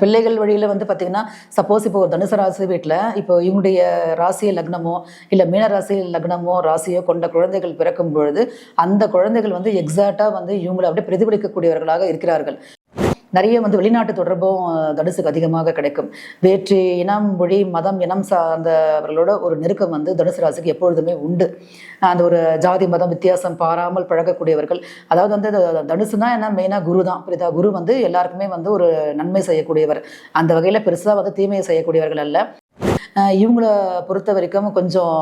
பிள்ளைகள் வழியில் வந்து பார்த்தீங்கன்னா சப்போஸ் இப்போ ஒரு தனுசு ராசி வீட்டில் இப்போ இவங்களுடைய ராசிய லக்னமோ இல்லை மீன ராசி லக்னமோ ராசியோ கொண்ட குழந்தைகள் பிறக்கும் பொழுது அந்த குழந்தைகள் வந்து எக்ஸாக்டாக வந்து இவங்களை அப்படியே பிரதிபலிக்கக்கூடியவர்களாக இருக்கிறார்கள். நிறைய வந்து வெளிநாட்டு தொடர்பும் தனுசுக்கு அதிகமாக கிடைக்கும். வேற்று இனம் மொழி மதம் இனம் சார்ந்தவர்களோட ஒரு நெருக்கம் வந்து தனுசு ராசிக்கு எப்பொழுதுமே உண்டு. அந்த ஒரு ஜாதி மதம் வித்தியாசம் பாராமல் பழகக்கூடியவர்கள் அதாவது வந்து இது தனுசுனா என்ன மெயினாக குரு தான். புரியுதா? குரு வந்து எல்லாருக்குமே வந்து ஒரு நன்மை செய்யக்கூடியவர். அந்த வகையில் பெருசாக வந்து தீமையை செய்யக்கூடியவர்கள் அல்ல. இவங்கள பொறுத்த வரைக்கும் கொஞ்சம்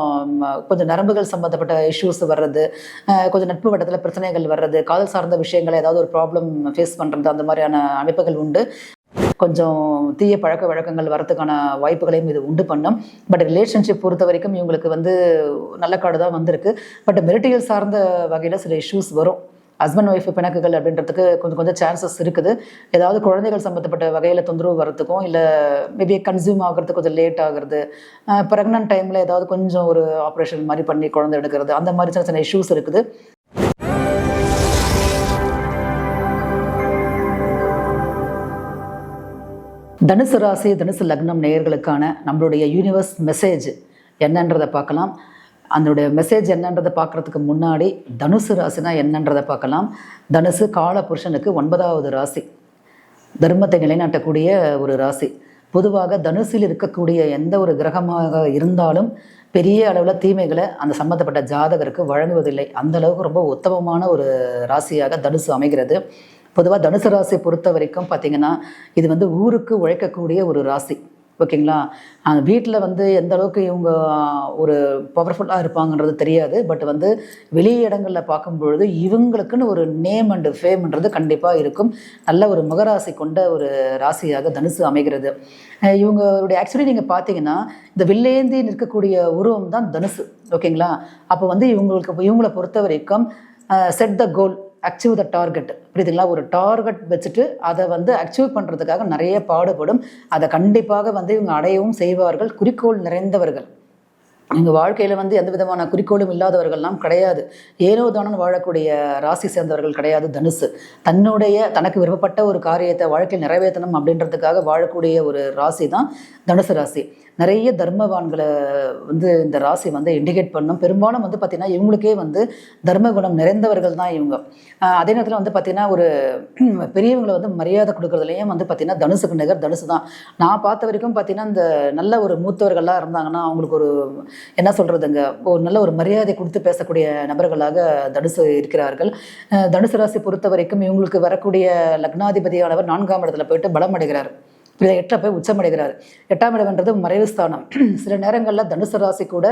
கொஞ்சம் நரம்புகள் சம்மந்தப்பட்ட இஷ்யூஸ் வர்றது கொஞ்சம் நட்பு வட்டத்தில் பிரச்சனைகள் வர்றது காதல் சார்ந்த விஷயங்களை ஏதாவது ஒரு ப்ராப்ளம் ஃபேஸ் பண்ணுறது அந்த மாதிரியான அமைப்புகள் உண்டு. கொஞ்சம் தீய பழக்க வழக்கங்கள் வரதுக்கான வாய்ப்புகளையும் இது உண்டு பண்ணும். பட் ரிலேஷன்ஷிப் பொறுத்த வரைக்கும் இவங்களுக்கு வந்து நல்ல காடு தான் வந்திருக்கு. பட் மெரிட்டியல் சார்ந்த வகையில் சில இஷ்யூஸ் வரும். ஹஸ்பண்ட் ஒய்ஃப் பிணக்குகள் அப்படின்றதுக்கு கொஞ்சம் கொஞ்சம் சான்சஸ் இருக்குது. ஏதாவது குழந்தைகள் சம்மந்தப்பட்ட வகையில் தொந்தரவு வரத்துக்கும் இல்லை மேபி கன்சியூம் ஆகிறதுக்கு கொஞ்சம் லேட் ஆகுறது ப்ரெக்னென்ட் டைமில் ஏதாவது கொஞ்சம் ஒரு ஆப்ரேஷன் மாதிரி பண்ணி குழந்தை எடுக்கிறது அந்த மாதிரி சின்ன சின்ன இஷ்யூஸ் இருக்குது. தனுசு ராசி தனுசு லக்னம் நேயர்களுக்கான நம்மளுடைய யூனிவர்ஸ் மெசேஜ் என்னன்றதை பார்க்கலாம். அதனுடைய மெசேஜ் என்னன்றதை பார்க்குறதுக்கு முன்னாடி தனுசு ராசினா என்னன்றதை பார்க்கலாம். தனுசு கால புருஷனுக்கு ஒன்பதாவது ராசி. தர்மத்தை நிலைநாட்டக்கூடிய ஒரு ராசி. பொதுவாக தனுசில் இருக்கக்கூடிய எந்த ஒரு கிரகமாக இருந்தாலும் பெரிய அளவில் தீமைகளை அந்த சம்மந்தப்பட்ட ஜாதகருக்கு வழங்குவதில்லை. அந்த அளவுக்கு ரொம்ப உத்தமமான ஒரு ராசியாக தனுசு அமைகிறது. பொதுவாக தனுசு ராசி பொறுத்த வரைக்கும் பார்த்தீங்கன்னா இது வந்து ஊருக்கு உழைக்கக்கூடிய ஒரு ராசி. ஓகேங்களா? அந்த வீட்டில் வந்து எந்த அளவுக்கு இவங்க ஒரு பவர்ஃபுல்லாக இருப்பாங்கன்றது தெரியாது. பட் வந்து வெளி இடங்களில் பார்க்கும் பொழுது இவங்களுக்குன்னு ஒரு நேம் அண்டு ஃபேம்ன்றது கண்டிப்பாக இருக்கும். நல்ல ஒரு முகராசி கொண்ட ஒரு ராசியாக தனுசு அமைகிறது. இவங்களுடைய ஆக்சுவலி நீங்கள் பார்த்தீங்கன்னா இந்த வில்லேந்தி நிற்கக்கூடிய உருவம் தான் தனுசு. ஓகேங்களா? அப்போ வந்து இவங்களுக்கு இவங்களை பொறுத்த வரைக்கும் set the goal achieve the target புரியுதுங்களா ஒரு டார்கெட் வச்சுட்டு அதை வந்து அச்சீவ் பண்ணுறதுக்காக நிறைய பாடுபடும். அதை கண்டிப்பாக வந்து இவங்க அடையவும் செய்வார்கள். குறிக்கோள் நிறைந்தவர்கள். எங்கள் வாழ்க்கையில் வந்து எந்த விதமான குறிக்கோளும் இல்லாதவர்கள்லாம் கிடையாது. ஏனோ வாழக்கூடிய ராசி சேர்ந்தவர்கள் கிடையாது தனுசு. தன்னுடைய தனக்கு விருப்பப்பட்ட ஒரு காரியத்தை வாழ்க்கையில் நிறைவேற்றணும் அப்படின்றதுக்காக வாழக்கூடிய ஒரு ராசி தான் தனுசு ராசி. நிறைய தர்மவான்களை வந்து இந்த ராசி வந்து இண்டிகேட் பண்ணும். பெரும்பாலும் வந்து பார்த்திங்கன்னா இவங்களுக்கே வந்து தர்ம குணம் நிறைந்தவர்கள் தான் இவங்க. அதே நேரத்தில் வந்து பார்த்திங்கன்னா ஒரு பெரியவங்களை வந்து மரியாதை கொடுக்குறதுலையும் வந்து பார்த்திங்கன்னா தனுசுக்கு நிகர் தனுசு தான். நான் பார்த்த வரைக்கும் பார்த்திங்கன்னா இந்த நல்ல ஒரு மூத்தவர்கள்லாம் இருந்தாங்கன்னா அவங்களுக்கு ஒரு என்ன சொல்கிறதுங்க ஒரு நல்ல ஒரு மரியாதை கொடுத்து பேசக்கூடிய நபர்களாக தனுசு இருக்கிறார்கள். தனுசு ராசி பொறுத்த வரைக்கும் இவங்களுக்கு வரக்கூடிய லக்னாதிபதியானவர் நான்காம் இடத்துல போயிட்டு பலம் அடைகிறார். இப்படி எட்டில் போய் உச்சமடைகிறார். எட்டாம் இடம்ன்றது மறைவு ஸ்தானம். சில நேரங்களில் தனுசு ராசி கூட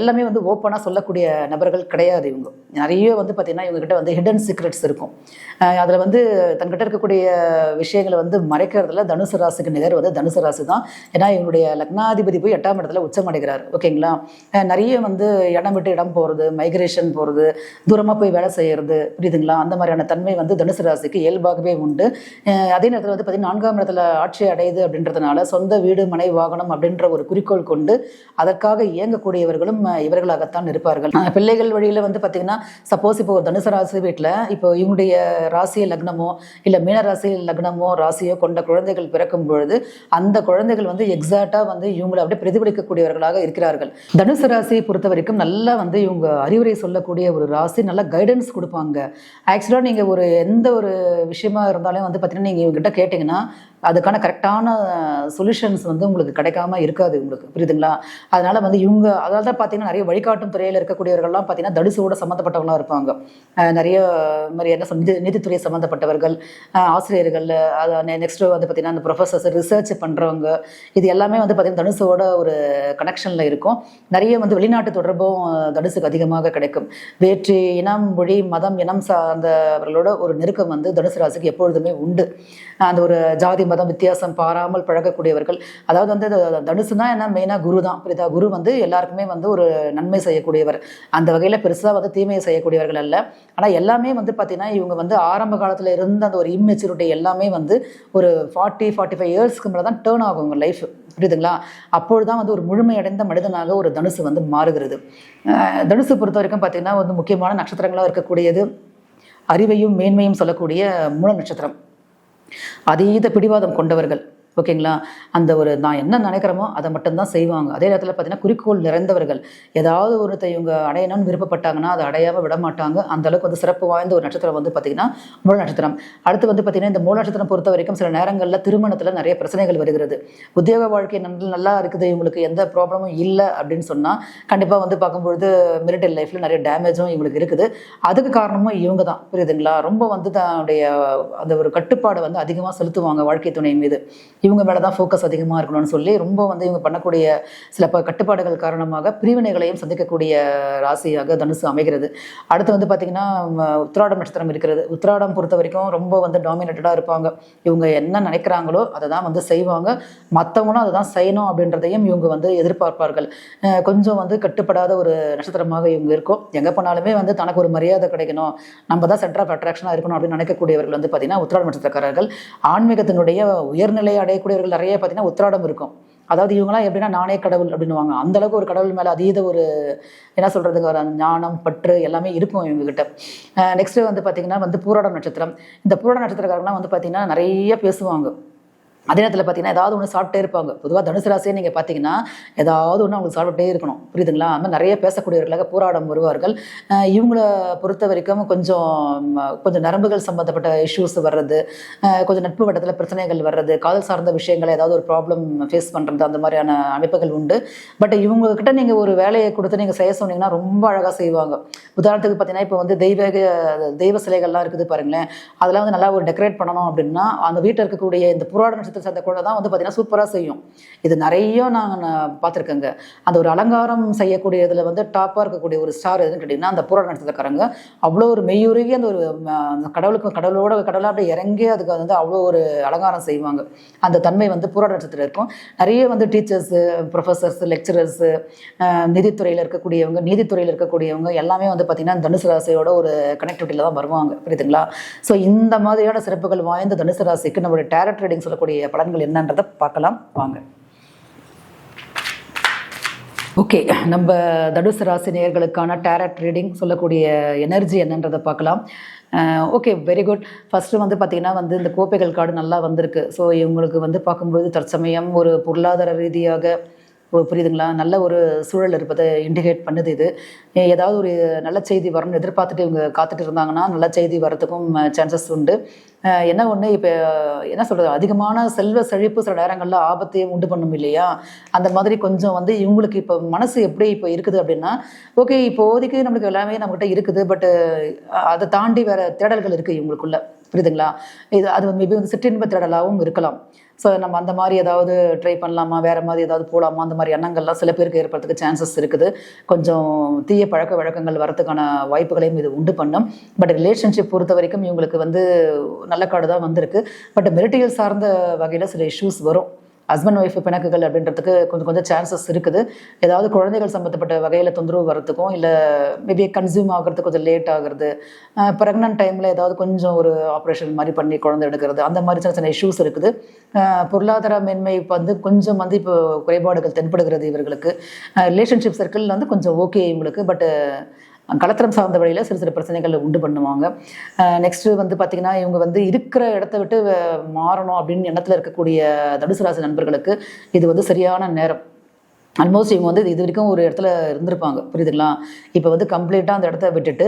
எல்லாமே வந்து ஓப்பனாக சொல்லக்கூடிய நபர்கள் கிடையாது இவங்க. நிறைய வந்து பார்த்திங்கன்னா இவங்ககிட்ட வந்து ஹிடன் சீக்ரெட்ஸ் இருக்கும். அதில் வந்து தன்கிட்ட இருக்கக்கூடிய விஷயங்களை வந்து மறைக்கிறதுல தனுசு ராசிக்கு நிகர் வந்து தனுசு ராசி தான். ஏன்னா இவங்களுடைய லக்னாதிபதி போய் எட்டாம் இடத்துல உச்சமடைகிறார். ஓகேங்களா? நிறைய வந்து இடம் விட்டு இடம் போகிறது மைக்ரேஷன் போகிறது தூரமாக போய் வேலை செய்கிறது புரியுதுங்களா? அந்த மாதிரியான தன்மை வந்து தனுசு ராசிக்கு இயல்பாகவே உண்டு. அதே நேரத்தில் வந்து பார்த்திங்கன்னா நான்காம் இடத்துல ஆட்சி அடையுது அப்படின்றதுனால சொந்த வீடு மனை வாகனம் அப்படின்ற ஒரு குறிக்கோள் கொண்டு அதற்காக இயங்கக்கூடியவர்களும் இவர்களாகத்தான் இருப்பார்கள். பிள்ளைகள் வழியில் வந்து பார்த்திங்கன்னா சப்போஸ் இப்போ ஒரு தனுசு ராசி வீட்டில் இப்போ இவங்களுடைய ராசிய லக்னமோ இல்லை மீன ராசி லக்னமோ ராசியோ கொண்ட குழந்தைகள் பிறக்கும் பொழுது அந்த குழந்தைகள் வந்து எக்ஸாக்டாக வந்து இவங்களை அப்படியே பிரதிபலிக்கக்கூடியவர்களாக இருக்கிறார்கள். தனுசு ராசியை பொறுத்த வரைக்கும் நல்லா வந்து இவங்க அறிவுரை சொல்லக்கூடிய ஒரு ராசி நல்லா கைடன்ஸ் கொடுப்பாங்க. ஆக்சுவலாக நீங்கள் ஒரு எந்த ஒரு விஷயமா இருந்தாலும் வந்து பார்த்தீங்கன்னா நீங்கள் இவங்ககிட்ட கேட்டிங்கன்னா அதுக்கான கரெக்டான சொல்யூஷன்ஸ் வந்து உங்களுக்கு கிடைக்காம இருக்காது உங்களுக்கு. புரியுதுங்களா? அதனால வந்து இவங்க அதாவது தான் பார்த்தீங்கன்னா நிறைய வழிகாட்டும் துறையில் இருக்கக்கூடியவர்கள்லாம் பார்த்தீங்கன்னா தடுசோட சம்மந்தப்பட்டவங்களாம் இருப்பாங்க. நிறைய மாதிரி என்ன சொல் நிதி நிதித்துறை சம்மந்தப்பட்டவர்கள் ஆசிரியர்கள் அது நெக்ஸ்ட் வந்து பார்த்தீங்கன்னா அந்த ப்ரொஃபஸர்ஸ் ரிசர்ச் பண்ணுறவங்க இது எல்லாமே வந்து பார்த்தீங்கன்னா தனுசோட ஒரு கனெக்ஷனில் இருக்கும். நிறைய வந்து வெளிநாட்டு தொடர்பும் தனுசுக்கு அதிகமாக கிடைக்கும். வேற்று இனம் மொழி மதம் இனம் சார்ந்தவர்களோட ஒரு நெருக்கம் வந்து தனுசு ராசிக்கு எப்பொழுதுமே உண்டு. அந்த ஒரு ஜாதி மதம் வித்தியாசம் பாராமல் பழகக்கூடியவர்கள். அதாவது வந்து இது தனுசுனா என்ன? மெயினாக குரு தான் புரியுதா? குரு வந்து எல்லாருக்குமே வந்து ஒரு நன்மை செய்யக்கூடியவர். அந்த வகையில் பெருசாக வந்து தீமையை செய்யக்கூடியவர்கள் அல்ல. ஆனால் எல்லாமே வந்து பார்த்தீங்கன்னா இவங்க வந்து ஆரம்ப காலத்தில் இருந்த அந்த ஒரு இம்மெச்சூரிட்டி எல்லாமே வந்து ஒரு ஃபார்ட்டி ஃபார்ட்டி ஃபைவ் இயர்ஸ்க்கு மேலே தான் டேர்ன் ஆகும் உங்கள் லைஃப் புரியுதுங்களா? அப்பொழுது தான் வந்து ஒரு முழுமையடைந்த மனிதனாக ஒரு தனுசு வந்து மாறுகிறது. தனுசு பொறுத்த வரைக்கும் பார்த்தீங்கன்னா வந்து முக்கியமான நட்சத்திரங்களாக இருக்கக்கூடியது அறிவையும் மேன்மையும் சொல்லக்கூடிய மூல நட்சத்திரம். அதீத பிடிவாதம் கொண்டவர்கள். ஓகேங்களா? அந்த ஒரு நான் என்ன நினைக்கிறோமோ அதை மட்டும்தான் செய்வாங்க. அதே நேரத்தில் பார்த்தீங்கன்னா குறிக்கோள் நிறைந்தவர்கள். ஏதாவது ஒருத்த இவங்க அடையணும்னு விருப்பப்பட்டாங்கன்னா அதை அடையாமல் விட மாட்டாங்க. அந்த அளவுக்கு வந்து சிறப்பு வாய்ந்த ஒரு நட்சத்திரம் வந்து பார்த்தீங்கன்னா மூல நட்சத்திரம். அடுத்து வந்து பார்த்தீங்கன்னா இந்த மூல நட்சத்திரம் பொறுத்த வரைக்கும் சில நேரங்களில் திருமணத்தில் நிறைய பிரச்சனைகள் வருகிறது. உத்தியோக வாழ்க்கை நல்ல நல்லா இருக்குது. இவங்களுக்கு எந்த ப்ராப்ளமும் இல்லை அப்படின்னு சொன்னால் கண்டிப்பாக வந்து பார்க்கும்பொழுது மிலிட்டரி லைஃப்பில் நிறைய டேமேஜும் இவங்களுக்கு இருக்குது. அதுக்கு காரணமும் இவங்க தான் புரியுதுங்களா? ரொம்ப வந்து தன்னுடைய அந்த ஒரு கட்டுப்பாடை வந்து அதிகமாக செலுத்துவாங்க வாழ்க்கை துணை மீது. இவங்க மேலே தான் ஃபோக்கஸ் அதிகமாக இருக்கணும்னு சொல்லி ரொம்ப வந்து இவங்க பண்ணக்கூடிய சில ப கட்டுப்பாடுகள் காரணமாக பிரிவினைகளையும் சந்திக்கக்கூடிய ராசியாக தனுசு அமைகிறது. அடுத்து வந்து பார்த்திங்கன்னா உத்திராடம் நட்சத்திரம் இருக்கிறது. உத்திராடம் பொறுத்த வரைக்கும் ரொம்ப வந்து டாமினேட்டடாக இருப்பாங்க. இவங்க என்ன நினைக்கிறாங்களோ அதை தான் வந்து செய்வாங்க. மற்றவங்களும் அதை தான் செய்யணும் அப்படின்றதையும் இவங்க வந்து எதிர்பார்ப்பார்கள். கொஞ்சம் வந்து கட்டுப்படாத ஒரு நட்சத்திரமாக இவங்க இருக்கும். எங்கே போனாலுமே வந்து தனக்கு ஒரு மரியாதை கிடைக்கணும். நம்ம தான் சென்டர் ஆஃப் அட்ராக்ஷனாக இருக்கணும் அப்படின்னு நினைக்கக்கூடியவர்கள் வந்து பார்த்திங்கன்னா உத்திராடம் நட்சத்திரக்காரர்கள். ஆன்மீகத்தினுடைய உயர்நிலை அடையக்கூடியவர்கள் நிறைய பார்த்தீங்கன்னா உத்திராடம் இருக்கும். அதாவது இவங்களாம் எப்படின்னா நானே கடவுள் அப்படின்னுவாங்க. அந்த அளவுக்கு ஒரு கடவுள் மேலே அதீத ஒரு என்ன சொல்கிறதுக்கு ஒரு ஞானம் பற்று எல்லாமே இருக்கும் இவங்ககிட்ட. நெக்ஸ்ட்டு வந்து பார்த்திங்கன்னா வந்து பூராடம் நட்சத்திரம். இந்த பூராட நட்சத்திரக்காரங்களாம் வந்து பார்த்திங்கன்னா நிறைய பேசுவாங்க. அதே நேரத்தில் பார்த்தீங்கன்னா ஏதாவது ஒன்று சாப்பிட்டே இருப்பாங்க. பொதுவாக தனுசு ராசியை நீங்கள் பார்த்தீங்கன்னா ஏதாவது ஒன்று அவங்களுக்கு சாப்பிட்டே இருக்கணும். புரியுதுங்களா? அந்த மாதிரி நிறைய பேசக்கூடியவர்களாக போராடம் வருவார்கள். இவங்கள பொறுத்த வரைக்கும் கொஞ்சம் கொஞ்சம் நரம்புகள் சம்மந்தப்பட்ட இஷ்யூஸ் வர்றது கொஞ்சம் நட்பு வட்டத்தில் பிரச்சனைகள் வர்றது காதல் சார்ந்த விஷயங்களை ஏதாவது ஒரு ப்ராப்ளம் ஃபேஸ் பண்ணுறது அந்த மாதிரியான அமைப்புகள் உண்டு. பட் இவங்கக்கிட்ட நீங்கள் ஒரு வேலையை கொடுத்து நீங்கள் செய்ய சொன்னீங்கன்னா ரொம்ப அழகாக செய்வாங்க. உதாரணத்துக்கு பார்த்தீங்கன்னா இப்போ வந்து தெய்வ தெய்வ சிலைகள்லாம் இருக்குது பாருங்களேன். அதெல்லாம் வந்து நல்லா ஒரு டெக்கரேட் பண்ணணும் அப்படின்னா அந்த வீட்டில் இருக்கக்கூடிய இந்த புராட நட்சத்திர சேர்ந்த குழந்தை தான் வந்து பார்த்தீங்கன்னா சூப்பராக செய்யும். இது நிறைய நாங்கள் நான் பார்த்துருக்கேங்க. அந்த ஒரு அலங்காரம் செய்யக்கூடிய இதில் வந்து டாப்பாக இருக்கக்கூடிய ஒரு ஸ்டார் எதுன்னு கேட்டிங்கன்னா அந்த புராட நட்சத்திரக்காரங்க. அவ்வளோ ஒரு மெய்யுருகி அந்த ஒரு அந்த கடவுளுக்கு கடவுளோட கடவுளாக அப்படியே இறங்கி அதுக்கு வந்து அவ்வளோ ஒரு அலங்காரம் செய்வாங்க. அந்த தன்மை வந்து புராட நட்சத்திரம் இருக்கும். நிறைய வந்து டீச்சர்ஸு ப்ரொஃபஸர்ஸ் லெக்சரர்ஸு நிதித்துறையில் இருக்கக்கூடியவங்க நீதித்துறையில் இருக்கக்கூடியவங்க எல்லாமே வந்து பார்த்திங்கன்னா தனுசு ராசியோட ஒரு கனெக்டிவிட்டியில் தான் வருவாங்க. புரியுதுங்களா? ஸோ இந்த மாதிரியான சிறப்புகள் வாய்ந்த தனுசு ராசிக்கு நம்மளுடைய டேரட் ரீடிங் சொல்லக்கூடிய பலன்கள் என்னன்றதை பார்க்கலாம். வாங்க. ஓகே நம்ம தடுசு ராசி நேயர்களுக்கான டேரட் ரீடிங் சொல்லக்கூடிய எனர்ஜி என்னன்றதை பார்க்கலாம். ஓகே வெரி குட் ஃபஸ்ட்டு வந்து பார்த்திங்கன்னா வந்து இந்த கோப்பைகள் கார்டு நல்லா வந்திருக்கு. ஸோ இவங்களுக்கு வந்து பார்க்கும்பொழுது தற்சமயம் ஒரு பொருளாதார ரீதியாக புரியுதுங்களா? நல்ல ஒரு சூழல் இருப்பதை இண்டிகேட் பண்ணுது இது. ஏதாவது ஒரு நல்ல செய்தி வரணும்னு எதிர்பார்த்துட்டு இவங்க காத்துட்டு இருந்தாங்கன்னா நல்ல செய்தி வர்றதுக்கும் சான்சஸ் உண்டு. என்ன ஒன்று இப்போ என்ன சொல்கிறது அதிகமான செல்வ செழிப்பு சில நேரங்களில் ஆபத்தையும் உண்டு பண்ணும் இல்லையா? அந்த மாதிரி கொஞ்சம் வந்து இவங்களுக்கு இப்போ மனசு எப்படி இப்போ இருக்குது அப்படின்னா ஓகே இப்போதைக்கு நம்மளுக்கு எல்லாமே நம்மகிட்ட இருக்குது பட்டு அதை தாண்டி வேற தேடல்கள் இருக்குது இவங்களுக்குள்ள. புரியுதுங்களா? இது அது வந்து மேபி வந்து சிற்றின்ப தேடலாகவும் இருக்கலாம். ஸோ நம்ம அந்த மாதிரி ஏதாவது ட்ரை பண்ணலாமா? வேறு மாதிரி ஏதாவது போகலாமா அந்த மாதிரி எண்ணங்கள்லாம் சில பேருக்கு ஏற்படுறதுக்கு சான்சஸ் இருக்குது. கொஞ்சம் தீய பழக்க வழக்கங்கள் வரதுக்கான வாய்ப்புகளையும் இது உண்டு பண்ணும். பட் ரிலேஷன்ஷிப் பொறுத்த வரைக்கும் இவங்களுக்கு வந்து நல்ல காடு தான் வந்திருக்கு. பட் மெரிட்டியல் சார்ந்த வகையில் சில இஷ்யூஸ் வரும். ஹஸ்பண்ட் ஒய்ஃப் பிணக்குகள் அப்படின்றதுக்கு கொஞ்சம் கொஞ்சம் சான்சஸ் இருக்குது. ஏதாவது குழந்தைகள் சம்மந்தப்பட்ட வகையில் தொந்தரவு வரத்துக்கும் இல்லை மேபி கன்சியூம் ஆகிறது கொஞ்சம் லேட் ஆகுறது ப்ரெக்னென்ட் டைமில் ஏதாவது கொஞ்சம் ஒரு ஆப்ரேஷன் மாதிரி பண்ணி குழந்தை எடுக்கிறது அந்த மாதிரி சின்ன சின்ன இஷ்யூஸ் இருக்குது. பொருளாதார மேன்மை இப்போ வந்து கொஞ்சம் வந்து இப்போ குறைபாடுகள் தென்படுகிறது இவர்களுக்கு. ரிலேஷன்ஷிப் சர்க்கிள் வந்து கொஞ்சம் ஓகே இவங்களுக்கு பட்டு கலத்திரம் சார்ந்த வழியில் சிறு சிறு பிரச்சனைகள் உண்டு பண்ணுவாங்க. நெக்ஸ்ட்டு வந்து பார்த்திங்கன்னா இவங்க வந்து இருக்கிற இடத்த விட்டு மாறணும் அப்படின்னு எண்ணத்தில் இருக்கக்கூடிய தனுசு ராசி நண்பர்களுக்கு இது வந்து சரியான நேரம். ஆல்மோஸ்ட் இவங்க வந்து இது வரைக்கும் ஒரு இடத்துல இருந்திருப்பாங்க. புரியுதுங்களா? இப்போ வந்து கம்ப்ளீட்டாக அந்த இடத்த விட்டுட்டு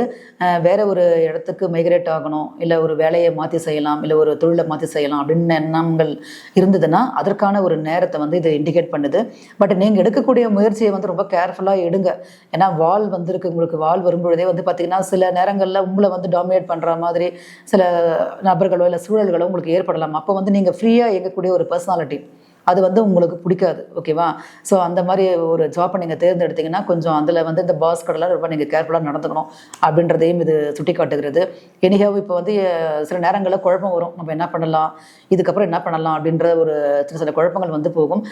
வேறு வேற ஒரு இடத்துக்கு மைக்ரேட் ஆகணும் இல்லை ஒரு வேலையை மாற்றி செய்யலாம் இல்லை ஒரு தொழிலை மாற்றி செய்யலாம் அப்படின்னு எண்ணங்கள் இருந்ததுன்னா அதற்கான ஒரு நேரத்தை வந்து இது இண்டிகேட் பண்ணுது. பட் நீங்கள் எடுக்கக்கூடிய முயற்சியை வந்து ரொம்ப கேர்ஃபுல்லாக எடுங்க. ஏன்னா வால் வந்திருக்கு உங்களுக்கு வால் வரும்பொழுதே வந்து பார்த்தீங்கன்னா சில நேரங்களில் உங்களை வந்து டாமினேட் பண்ணுற மாதிரி சில நபர்களோ இல்லை சூழல்களோ உங்களுக்கு ஏற்படலாம். அப்போ வந்து நீங்கள் ஃப்ரீயாக இயங்கக்கூடிய ஒரு பர்சனாலிட்டி அது வந்து உங்களுக்கு பிடிக்காது ஓகேவா? ஸோ அந்த மாதிரி ஒரு ஜாப்பை நீங்கள் தேர்ந்தெடுத்தீங்கன்னா கொஞ்சம் அதில் வந்து இந்த பாஸ் கடலாம் ரொம்ப நீங்கள் கேர்ஃபுல்லாக நடந்துக்கணும் அப்படின்றதையும் இது சுட்டி காட்டுகிறது எனிஹாவ் இப்போ வந்து சில நேரங்களில் குழப்பம் வரும். நம்ம என்ன பண்ணலாம்? இதுக்கப்புறம் என்ன பண்ணலாம்? அப்படின்ற ஒரு சின்ன சில குழப்பங்கள் வந்து போகும்.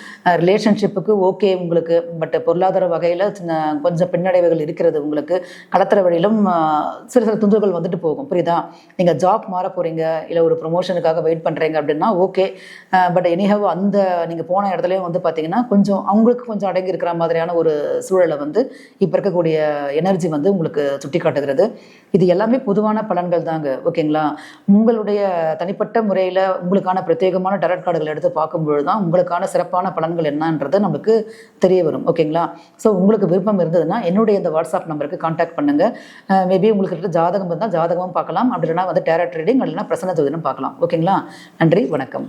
ரிலேஷன்ஷிப்புக்கு ஓகே உங்களுக்கு பட் பொருளாதார வகையில் சின்ன கொஞ்சம் பின்னடைவுகள் இருக்கிறது உங்களுக்கு. கடத்துற வழியிலும் சில சில துந்துகள் வந்துட்டு போகும். புரியுதா? நீங்கள் ஜாப் மாற போகிறீங்க இல்லை ஒரு ப்ரொமோஷனுக்காக வெயிட் பண்ணுறீங்க அப்படின்னா ஓகே பட் எனிஹவ் அந்த நீங்கள் போன இடத்துலையும் வந்து பார்த்தீங்கன்னா கொஞ்சம் அவங்களுக்கு கொஞ்சம் அடங்கி இருக்கிற மாதிரியான ஒரு சூழலை வந்து இப்போ இருக்கக்கூடிய எனர்ஜி வந்து உங்களுக்கு சுட்டி காட்டுகிறது இது எல்லாமே பொதுவான பலன்கள் தாங்க ஓகேங்களா? உங்களுடைய தனிப்பட்ட முறையில் உங்களுக்கான பிரத்யேகமான டரட் கார்டுகள் எடுத்து பார்க்கும்பொழுது தான் உங்களுக்கான சிறப்பான பலன்கள் என்னன்றது நமக்கு தெரிய வரும் ஓகேங்களா? ஸோ உங்களுக்கு விருப்பம் இருந்ததுன்னா என்னுடைய இந்த வாட்ஸ்அப் நம்பருக்கு காண்டாக்ட் பண்ணுங்கள் மேபி உங்களுக்கு இருக்கிற ஜாதகம் இருந்தால் ஜாதகமும் பார்க்கலாம். அப்படி வந்து டேரட் ரீடிங் இல்லைன்னா பிரசன்ன ஜோதிடம் பார்க்கலாம் ஓகேங்களா? நன்றி வணக்கம்.